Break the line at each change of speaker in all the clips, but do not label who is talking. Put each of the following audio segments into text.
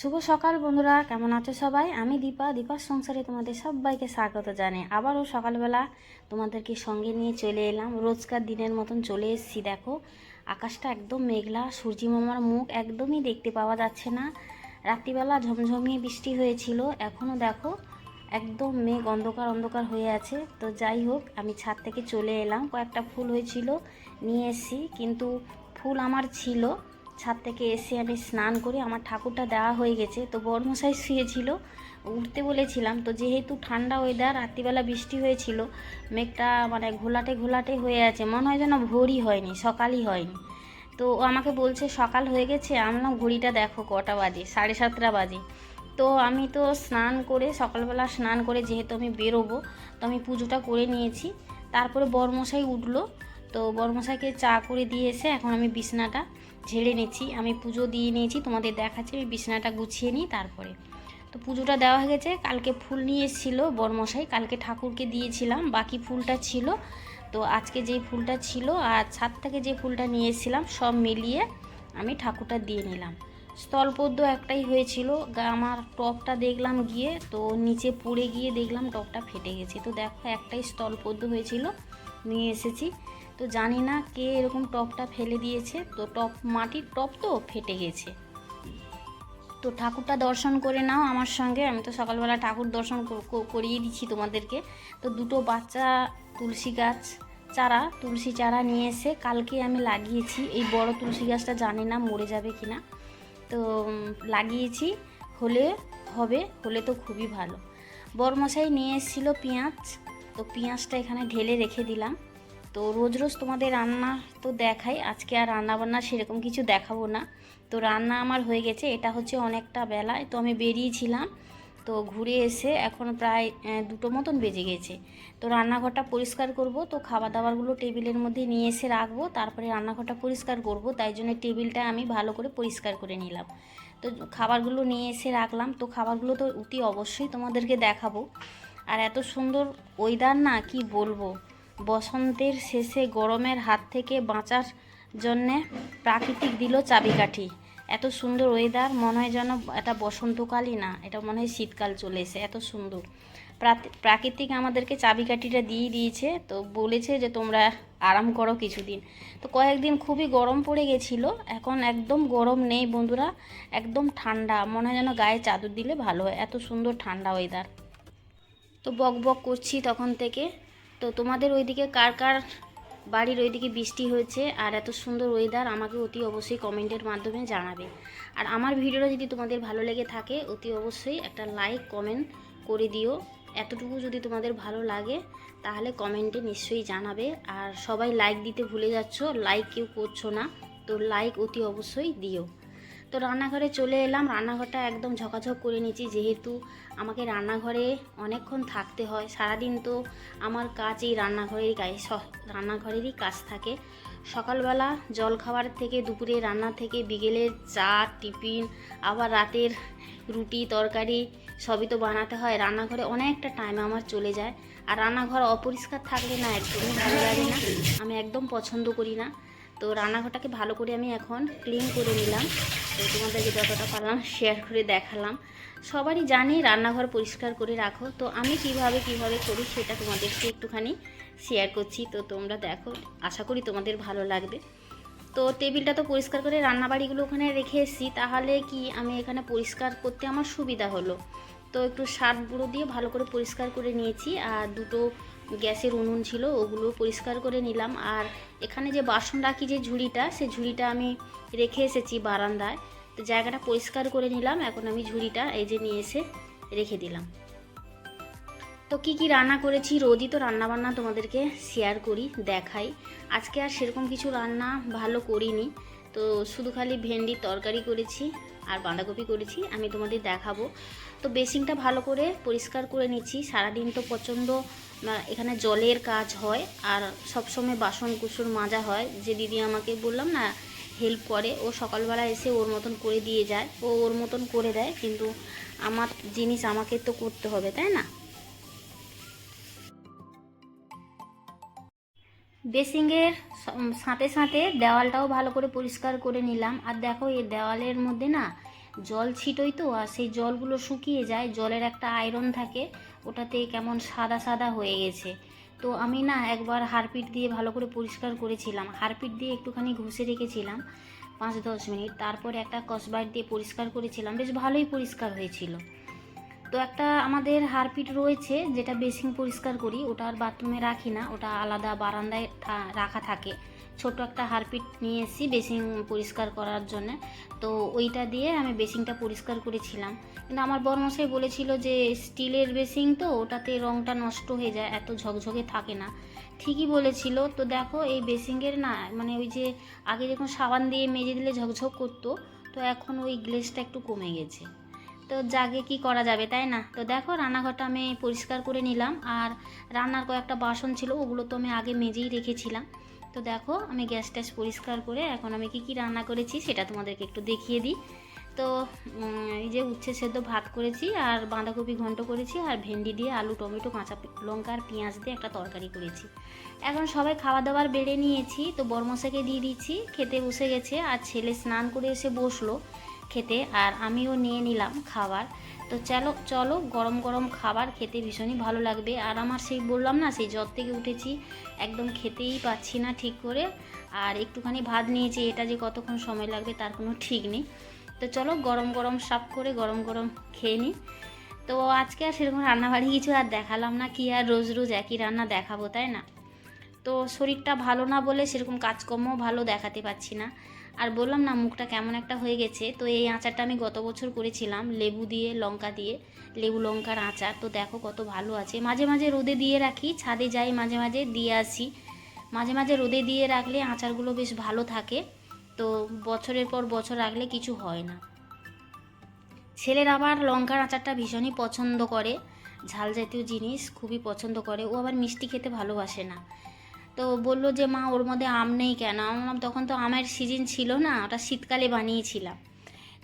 শুভ সকাল বন্ধুরা, কেমন আছো সবাই? আমি দীপা, দীপার সংসারে তোমাদের সবাইকে স্বাগত জানাই। আবারও সকালবেলা তোমাদেরকে সঙ্গে নিয়ে চলে এলাম। রোজকার দিনের মতন চলে এসেছি, দেখো। আকাশটা একদম মেঘলা, সূর্যি মামার মুখ একদমই দেখতে পাওয়া যাচ্ছে না। রাত্রিবেলা ঝমঝমিয়ে বৃষ্টি হয়েছিল এখনও দেখো একদম মেঘ অন্ধকার অন্ধকার হয়ে আছে। তো যাই হোক, আমি ছাদ থেকে চলে এলাম। কয়েকটা ফুল হয়েছিল, নিয়ে এসেছি। কিন্তু ফুল আমার ছিল ছাদ থেকে এসে আমি স্নান করে আমার ঠাকুরটা দেওয়া হয়ে গেছে। তো বড়মশাই শুয়েছিল, উঠতে বলেছিলাম। তো যেহেতু ঠান্ডা ওয়েদার রাত্রিবেলা বৃষ্টি হয়েছিল, মেঘটা মানে ঘোলাটে ঘোলাটে হয়ে আছে, মনে হয় যেন ভোরই হয়নি, সকালই হয়নি। তো ও আমাকে বলছে, সকাল হয়ে গেছে আমলাম ঘড়িটা দেখো কটা বাজে, সাড়ে সাতটা বাজে। তো আমি তো স্নান করে, সকালবেলা স্নান করে যেহেতু আমি বেরোবো, তো আমি পুজোটা করে নিয়েছি। তারপরে বরমশাই উঠল, তো বরমশাইকে চা করে দিয়ে এসে এখন আমি বিছনাটা ঝেড়ে নিচ্ছি। আমি পুজো দিয়ে নিয়েছি, তোমাদের দেখাচ্ছি, আমি বিছানাটা গুছিয়ে নিই তারপরে। তো পুজোটা দেওয়া হয়ে গেছে, কালকে ফুল নিয়ে এসেছিল বরমশাই, কালকে ঠাকুরকে দিয়েছিলাম, বাকি ফুলটা ছিল। তো আজকে যে ফুলটা ছিল আর ছাদ থেকে যে ফুলটা নিয়ে এসেছিলাম, সব মিলিয়ে আমি ঠাকুরটা দিয়ে নিলাম। স্থলপদ্য একটাই হয়েছিল আমার টপটা দেখলাম গিয়ে, তো নিচে পড়ে গিয়ে দেখলাম টপটা ফেটে গেছে। তো দেখো একটাই স্থলপদ্য হয়েছিল নিয়ে এসেছি। তো জানি না কে এরকম টপটা ফেলে দিয়েছে। তো টপ, মাটির টপ তো ফেটে গেছে। তো ঠাকুরটা দর্শন করে নাও আমার সঙ্গে। আমি তো সকালবেলা ঠাকুর দর্শন কর- কর- করিয়ে দিচ্ছি তোমাদেরকে। তো দুটো বাচ্চা তুলসী গাছ চারা, তুলসী চারা নিয়ে এসে কালকে আমি লাগিয়েছি। এই বড় তুলসী গাছটা জানি না মরে যাবে কি না তো লাগিয়েছি। হলে হবে, হলে তো খুবই ভালো। বরমশাই নিয়ে এসেছিল পেঁয়াজ। তো পেঁয়াজটা এখানে ঢেলে রেখে দিলাম। তো রোজ রোজ তোমাদের রান্না তো দেখাই, আজকে আর রান্না বান্না সেরকম কিছু দেখাবো না। তো রান্না আমার হয়ে গেছে, এটা হচ্ছে অনেকটা বেলায় তো আমি বেরিয়েছিলাম, তো ঘুরে এসে এখন প্রায় দুটো মতন বেজে গেছে। তো রান্নাঘরটা পরিষ্কার করব, তো খাবার দাবারগুলো টেবিলের মধ্যে নিয়ে এসে রাখব, তারপরে রান্নাঘরটা পরিষ্কার করব, তাই জন্য টেবিলটা আমি ভালো করে পরিষ্কার করে নিলাম। তো খাবারগুলো নিয়ে এসে রাখলাম, তো খাবারগুলো তো অতি অবশ্যই তোমাদেরকে দেখাবো। আর এত সুন্দর ওয়েদার না কি বলব? বসন্তের শেষে গরমের হাত থেকে বাঁচার জন্যে প্রাকৃতিক দিল চাবিকাঠি। এত সুন্দর ওয়েদার মনে হয় যেন এটা বসন্তকালই না, এটা মনে হয় শীতকাল চলে এসে এত সুন্দর। প্রাকৃতিক আমাদেরকে চাবিকাঠিটা দিয়ে দিয়েছে, তো বলেছে যে তোমরা আরাম করো কিছুদিন। তো কয়েকদিন খুবই গরম পড়ে গেছিল, এখন একদম গরম নেই বন্ধুরা, একদম ঠান্ডা, মনে হয় যেন গায়ে চাদর দিলে ভালো হয়, এত সুন্দর ঠান্ডা ওয়েদার তো বক বক করছি তখন থেকে। তো তোমাদের ওইদিকে কার কার বাড়ির ওইদিকে বৃষ্টি হয়েছে আর এত সুন্দর ওয়েদার আমাকে অতি অবশ্যই কমেন্টের মাধ্যমে জানাবে। আর আমার ভিডিওটা যদি তোমাদের ভালো লেগে থাকে, অতি অবশ্যই একটা লাইক কমেন্ট করে দিও। এতটুকু যদি তোমাদের ভালো লাগে, তাহলে কমেন্টে নিশ্চয়ই জানাবে। আর সবাই লাইক দিতে ভুলে যাচ্ছ লাইক কেউ করছ না, তো লাইক অতি অবশ্যই দিও। তো রান্নাঘরে চলে এলাম। রান্নাঘরটা একদম ঝকাঝক করে নিয়েছি, যেহেতু আমাকে রান্নাঘরে অনেকক্ষণ থাকতে হয়। সারাদিন তো আমার কাজ এই রান্নাঘরেরই কাজ রান্নাঘরেরই কাজ থাকে। সকালবেলা জল খাবার থেকে, দুপুরে রান্না থেকে বিকেলের চা, টিফিন, আবার রাতের রুটি, তরকারি সবই তো বানাতে হয়। রান্নাঘরে অনেকটা টাইম আমার চলে যায়। আর রান্নাঘর অপরিষ্কার থাকলে না একদমই ভালো লাগে না। আমি একদম পছন্দ করি না। তো রান্নাঘরটাকে ভালো করে আমি এখন ক্লিন করে নিলাম। তো তোমাদেরকে যতটা পারলাম শেয়ার করে দেখালাম। সবারই জানি রান্নাঘর পরিষ্কার করে রাখো। তো আমি কীভাবে কীভাবে করি সেটা তোমাদেরকে একটুখানি শেয়ার করছি। তো তোমরা দেখো, আশা করি তোমাদের ভালো লাগবে। তো টেবিলটা তো পরিষ্কার করে রান্নাবাড়িগুলো ওখানে রেখে এসেছি। তাহলে কি আমি এখানে পরিষ্কার করতে আমার সুবিধা হলো? তো একটু সার গুঁড়ো দিয়ে ভালো করে পরিষ্কার করে নিয়েছি। আর দুটো গ্যাসের উনুন ছিল, ওগুলো পরিষ্কার করে নিলাম। আর এখানে যে বাসন রাখি যে ঝুড়িটা সেই ঝুড়িটা আমি রেখে এসেছি বারান্দায়। তো জায়গাটা পরিষ্কার করে নিলাম, এখন আমি ঝুড়িটা এই যে নিয়ে এসে রেখে দিলাম। তো কি কি রান্না করেছি, রোজই তো রান্না বান্না তোমাদেরকে শেয়ার করি, দেখাই। আজকে আর সেরকম কিছু রান্না ভালো করিনি। তো শুধু খালি ভেন্ডির তরকারি করেছি আর বাঁধাকপি করেছি, আমি তোমাদের দেখাবো। তো বেসিনটা ভালো করে পরিষ্কার করে নিচ্ছি, সারাদিন তো প্রচণ্ড এখানে জলের কাজ হয় আর সবসময় বাসন কুসুর মাজা হয়। যে দিদি আমাকে বললাম না হেল্প করে, ও সকালবেলা এসে ওর মতন করে দিয়ে যায়। ও ওর মতন করে দেয়, কিন্তু আমার জিনিস আমাকে তো করতে হবে, তাই না? বেসিংয়ের সাথে সাথে দেওয়ালটাও ভালো করে পরিষ্কার করে নিলাম। আর দেখো, এই দেওয়ালের মধ্যে না জল ছিটোই তো, আর সেই জলগুলো শুকিয়ে যায়, জলের একটা আয়রন থাকে, ওটাতে কেমন সাদা সাদা হয়ে গেছে। তো আমি না একবার হারপিট দিয়ে ভালো করে পরিষ্কার করেছিলাম। হারপিট দিয়ে একটুখানি ঘষে রেখেছিলাম, পাঁচ দশ মিনিট। তারপরে একটা কসবাইট দিয়ে পরিষ্কার করেছিলাম, বেশ ভালোই পরিষ্কার হয়েছিল। তো একটা আমাদের হারপিট রয়েছে, যেটা বেসিং পরিষ্কার করি, ওটা আর বাথরুমে রাখি না, ওটা আলাদা বারান্দায় রাখা থাকে। ছোট একটা হারপিট নিয়ে এসেছি বেসিং পরিষ্কার করার জন্য। তো ওইটা দিয়ে আমি বেসিংটা পরিষ্কার করেছিলাম। কিন্তু আমার বরমশাই বলেছিল যে স্টিলের বেসিং তো, ওটাতে রঙটা নষ্ট হয়ে যায়, এত ঝকঝকে থাকে না। ঠিকই বলেছিল। তো দেখো এই বেসিংয়ের না মানে ওই যে আগে যখন সাবান দিয়ে মেজে দিলে ঝকঝক করতো, তো এখন ওই গ্লেসটা একটু কমে গেছে। তো জাগে কি করা যাবে, তাই না? তো দেখো রান্নাঘরটা আমি পরিষ্কার করে নিলাম। আর রান্নার কয়েকটা বাসন ছিল, ওগুলো তো আমি আগে মেজেই রেখেছিলাম। তো দেখো, আমি গ্যাস ট্যাস পরিষ্কার করে এখন আমি কি কি রান্না করেছি সেটা তোমাদেরকে একটু দেখিয়ে দিই। তো এই যে উচ্ছে সেদ্ধ ভাত করেছি আর বাঁধাকপি ঘন্ট করেছি আর ভেন্ডি দিয়ে আলু, টমেটো, কাঁচা লঙ্কা আর পেঁয়াজ দিয়ে একটা তরকারি করেছি। এখন সবাই খাওয়া দাওয়ার বেড়ে নিয়েছি, তো বর্মশাকে দিয়ে দিচ্ছি, খেতে বসে গেছে আর ছেলে স্নান করে এসে বসল। খেতে আর আমিও নিয়ে নিলাম খাবার। তো চলো চলো গরম গরম খাবার খেতে ভীষণই ভালো লাগবে। আর আমার সেই বললাম না, সেই জ্বর থেকে উঠেছি, একদম খেতেই পাচ্ছি না ঠিক করে। আর একটুখানি ভাত নিয়েছি, এটা যে কতক্ষণ সময় লাগবে তার কোনো ঠিক নেই। তো চলো গরম গরম সাফ করে গরম গরম খেয়ে নিই। তো আজকে আর সেরকম রান্নাবাড়ি কিছু আর দেখালাম না, কি আর রোজ রোজ একই রান্না দেখাবো, তাই না? তো শরীরটা ভালো না বলে সেরকম কাজকর্ম ভালো দেখাতে পাচ্ছি না। আর বললাম না, মুখটা কেমন একটা হয়ে গেছে। তো এই আচারটা আমি গত বছর করেছিলাম, লেবু দিয়ে, লঙ্কা দিয়ে, লেবু লঙ্কার আচার। তো দেখো কত ভালো আছে। মাঝে মাঝে রোদে দিয়ে রাখি, ছাদে যাই মাঝে মাঝে দিয়ে আসি। মাঝে মাঝে রোদে দিয়ে রাখলে আচারগুলো বেশ ভালো থাকে। তো বছরের পর বছর রাখলে কিছু হয় না। ছেলের আবার লঙ্কার আচারটা ভীষণই পছন্দ করে। ঝাল জাতীয় জিনিস খুবই পছন্দ করে। ও আবার মিষ্টি খেতে ভালোবাসে না। তো বলল যে, মা, ওর মধ্যে আম নেই কেন? আমি বললাম, তখন তো আমের সিজন ছিল না, ওটা শীতকালে বানিয়েছিলাম।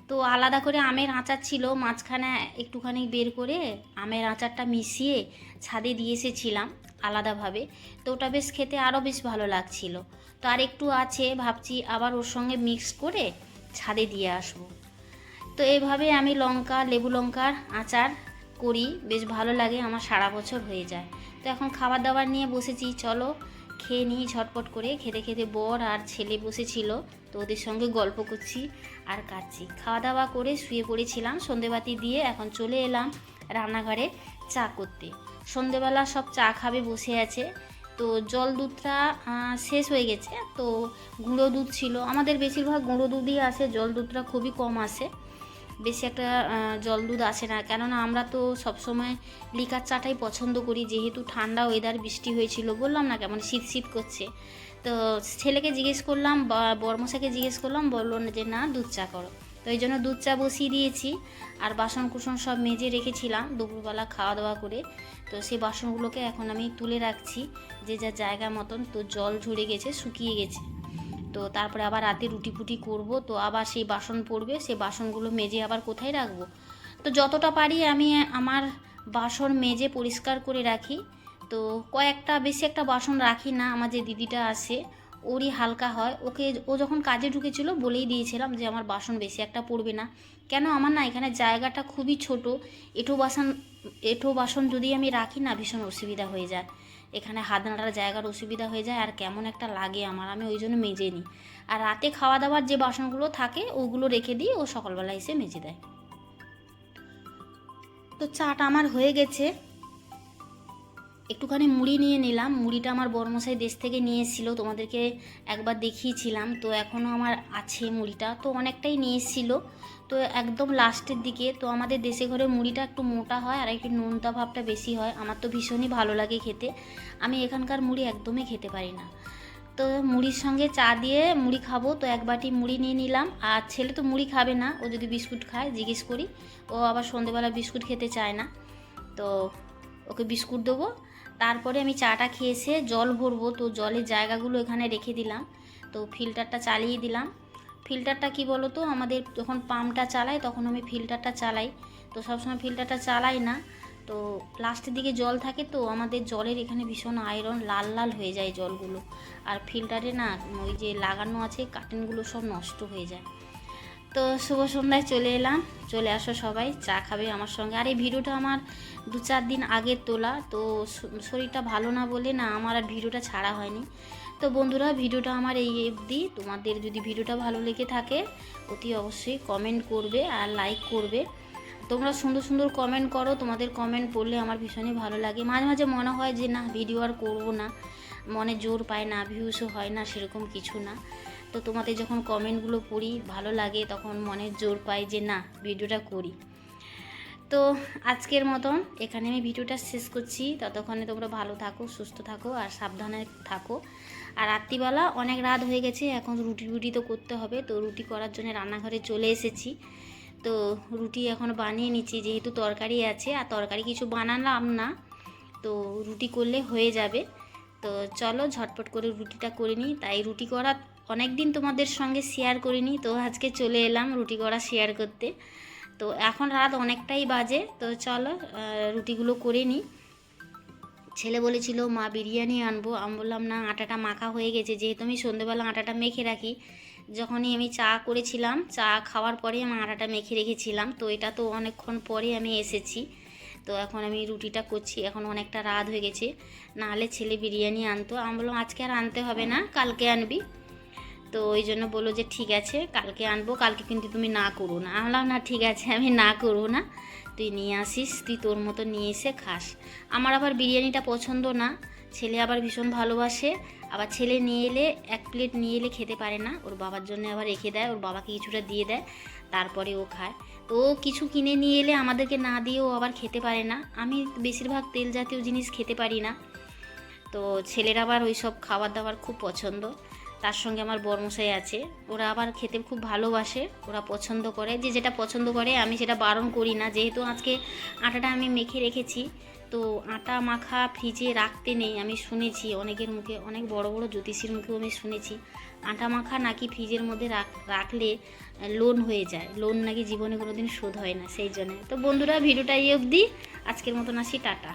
তো আলাদা করে আমের আচার ছিল, মাঝখানে একটুখানি বের করে আমের আচারটা মিশিয়ে ছাদে দিয়ে এসেছিলাম আলাদাভাবে। তো ওটা বেশ খেতে আরও বেশ ভালো লাগছিল। তো আর একটু আছে, ভাবছি আবার ওর সঙ্গে মিক্স করে ছাদে দিয়ে আসব। তো এভাবে আমি লঙ্কা, লেবু লঙ্কার আচার করি, বেশ ভালো লাগে, আমার সারা বছর হয়ে যায়। তো এখন খাবার দাবার নিয়ে বসেছি, চলো খেয়ে নিই ঝটপট করে খেতে খেতে বর আর ছেলে বসেছিল। তো ওদের সঙ্গে গল্প করছি আর কাটছি। খাওয়া দাওয়া করে শুয়ে পড়েছিলাম, সন্ধেবাতি দিয়ে এখন চলে এলাম রান্নাঘরে চা করতে। সন্ধেবেলা সব চা খাবে বসে আছে। তো জল দুধটা শেষ হয়ে গেছে। তো গুঁড়ো দুধ ছিল। আমাদের বেশিরভাগ গুঁড়ো দুধই আসে, জল দুধটা খুবই কম আসে। বেশি একটা জল দুধ আসে না। কেননা আমরা তো সবসময় লিকার চাটাই পছন্দ করি, যেহেতু ঠান্ডা ওয়েদার বৃষ্টি হয়েছিল, বললাম না কেমন শীত শীত করছে। তো ছেলেকে জিজ্ঞেস করলাম, বা বর্মশাকে জিজ্ঞেস করলাম, বলল যে না, দুধ চা করো। তো এই জন্য দুধ চা বসিয়ে দিয়েছি, আর বাসন কুসন সব মেজে রেখেছিলাম দুপুরবেলা খাওয়া দাওয়া করে। তো সেই বাসনগুলোকে এখন আমি তুলে রাখছি, যে যা জায়গা মতন। তো জল ঝরে গেছে, শুকিয়ে গেছে। তো তারপরে আবার রাতে রুটি ফুটি করব, তো আবার সেই বাসন পড়বে, সেই বাসনগুলো মেজে আবার কোথায় রাখব? তো যতটা পারি আমি আমার বাসন মেজে পরিষ্কার করে রাখি। তো কয়েকটা, বেশি একটা বাসন রাখি না, আমার যে দিদিটা আছে, ওরই হালকা হয়। ওকে, ও যখন কাজে ঢুকেছিল, বলেই দিয়েছিলাম যে আমার বাসন বেশি একটা পড়বে না। কেন আমার না এখানে জায়গাটা খুবই ছোট এঁঠো বাসন এঁঠো বাসন যদি আমি রাখি না, ভীষণ অসুবিধা হয়ে যায়। এখানে হাত নাড়ার জায়গার অসুবিধা হয়ে যায় আর কেমন একটা লাগে আমার, আমি ওই জন্য মেজে নিই আর রাতে খাওয়া দাওয়ার যে বাসনগুলো থাকে, ওগুলো রেখে দিই ও সকালবেলা এসে মেজে দেয়। তো চাটা আমার হয়ে গেছে। একটুখানি মুড়ি নিয়ে নিলাম। মুড়িটা আমার বর্মশাই দেশ থেকে নিয়ে এসেছিল তোমাদেরকে একবার দেখিয়েছিলাম। তো এখনও আমার আছে মুড়িটা। তো অনেকটাই নিয়ে এসেছিল তো একদম লাস্টের দিকে, তো আমাদের দেশে ঘরে মুড়িটা একটু মোটা হয় আর একটু নোনতা ভাবটা বেশি হয়। আমার তো ভীষণই ভালো লাগে খেতে। আমি এখানকার মুড়ি একদমই খেতে পারি না। তো মুড়ির সঙ্গে চা দিয়ে মুড়ি খাব। তো এক বাটি মুড়ি নিয়ে নিলাম। আর ছেলে তো মুড়ি খাবে না, ও যদি বিস্কুট খায়, জিজ্ঞেস করি। ও আবার সন্ধেবেলা বিস্কুট খেতে চায় না। তো ওকে বিস্কুট দেবো। তারপরে আমি চাটা খেয়ে এসে জল ভরবো। তো জলের জায়গাগুলো এখানে রেখে দিলাম। তো ফিল্টারটা চালিয়ে দিলাম। ফিল্টারটা কি বলো তো আমাদের যখন পাম্পটা চালাই তখন আমি ফিল্টারটা চালাই। তো সবসময় ফিল্টারটা চালাই না। তো লাস্টের দিকে জল থাকে তো আমাদের জলের এখানে ভীষণ আয়রন লাল লাল হয়ে যায় জলগুলো। আর ফিল্টারে না ওই যে লাগানো আছে কার্টেনগুলো সব নষ্ট হয়ে যায়। তো শুভ সন্ধ্যায় চলে এলাম। চলে আসো সবাই, চা খাবে আমার সঙ্গে। আর এই ভিডিওটা আমার দু চার দিন আগে তোলা, তো শরীরটা ভালো না বলে না আমার আর ভিডিওটা ছাড়া হয়নি। তো বন্ধুরা, ভিডিওটা আমার এই অবধি। তোমাদের যদি ভিডিওটা ভালো লেগে থাকে, অতি অবশ্যই কমেন্ট করবে আর লাইক করবে। তোমরা সুন্দর সুন্দর কমেন্ট করো। তোমাদের কমেন্ট পড়লে আমার ভীষণই ভালো লাগে। মাঝে মাঝে মনে হয় যে, না ভিডিও আর করব না। মনে জোর পায় না ভিউসও হয় না, সেরকম কিছু না। তো তোমাদের যখন কমেন্টগুলো পড়ি, ভালো লাগে, তখন মনে জোর পাই যে না, ভিডিওটা করি। তো আজকের মতন এখানে আমি ভিডিওটা শেষ করছি। ততক্ষণে তোমরা ভালো থাকো, সুস্থ থাকো আর সাবধানে থাকো। আর রাত্রিবেলা অনেক রাত হয়ে গেছে, এখন রুটি রুটি তো করতে হবে। তো রুটি করার জন্য রান্নাঘরে চলে এসেছি। তো রুটি এখন বানিয়ে নিচ্ছি, যেহেতু তরকারি আছে। আর তরকারি কিছু বানালাম না, তো রুটি করলে হয়ে যাবে। তো চলো ঝটপট করে রুটিটা করে নিই। তাই রুটি করা অনেক দিন তোমাদের সঙ্গে শেয়ার করিনি, তো আজকে চলে এলাম রুটি করা শেয়ার করতে। তো এখন রাত অনেকটাই বাজে, তো চলো রুটিগুলো করে নিই। ছেলে বলেছিল, মা, বিরিয়ানি আনব। আমি বললাম, না, আটাটা মাখা হয়ে গেছে, যেহেতু আমি সন্ধেবেলা আটাটা মেখে রাখি, যখনই আমি চা করেছিলাম, চা খাওয়ার পরে আমি আটাটা মেখে রেখেছিলাম, তো এটা তো অনেকক্ষণ পরে আমি এসেছি। তো এখন আমি রুটিটা করছি, এখন অনেকটা রাত হয়ে গেছে, নাহলে ছেলে বিরিয়ানি আনতো। আমি বললাম, আজকে আর আনতে হবে না, কালকে আনবি। তো ওই জন্য বলল যে, ঠিক আছে, কালকে আনব, কালকে কিন্তু তুমি না করো না। আমি বললাম, না, ঠিক আছে, আমি না করব না। তুই নিয়ে আসিস, তুই তোর মতো নিয়ে এসে খাস। আমার আবার বিরিয়ানিটা পছন্দ না, ছেলে আবার ভীষণ ভালোবাসে। আবার ছেলে নিয়ে এলে, এক প্লেট নিয়ে এলে খেতে পারে না। ওর বাবার জন্য আবার রেখে দেয়, ওর বাবাকে কিছুটা দিয়ে দেয়, তারপরে ও খায়। তো ও কিছু কিনে নিয়ে এলে আমাদেরকে না দিয়ে ও আবার খেতে পারে না। আমি বেশিরভাগ তেল জাতীয় জিনিস খেতে পারি না। তো ছেলের আবার ওই সব খাবার দাবার খুব পছন্দ। তার সঙ্গে আমার বর্মশাই আছে। ওরা আবার খেতে খুব ভালোবাসে, ওরা পছন্দ করে। যে যেটা পছন্দ করে, আমি সেটা বারণ করি না। যেহেতু আজকে আটাটা আমি মেখে রেখেছি, তো আটা মাখা ফ্রিজে রাখতে নেই, আমি শুনেছি অনেকের মুখে, অনেক বড় বড় জ্যোতিষীর মুখেও আমি শুনেছি। আটা মাখা নাকি ফ্রিজের মধ্যে রাখ- রাখলে লোন হয়ে যায়। লোন নাকি জীবনে কোনো দিন শোধ হয় না, সেই জন্য। তো বন্ধুরা, ভিডিওটা এই অবধি। আজকের মতন আসি, টাটা।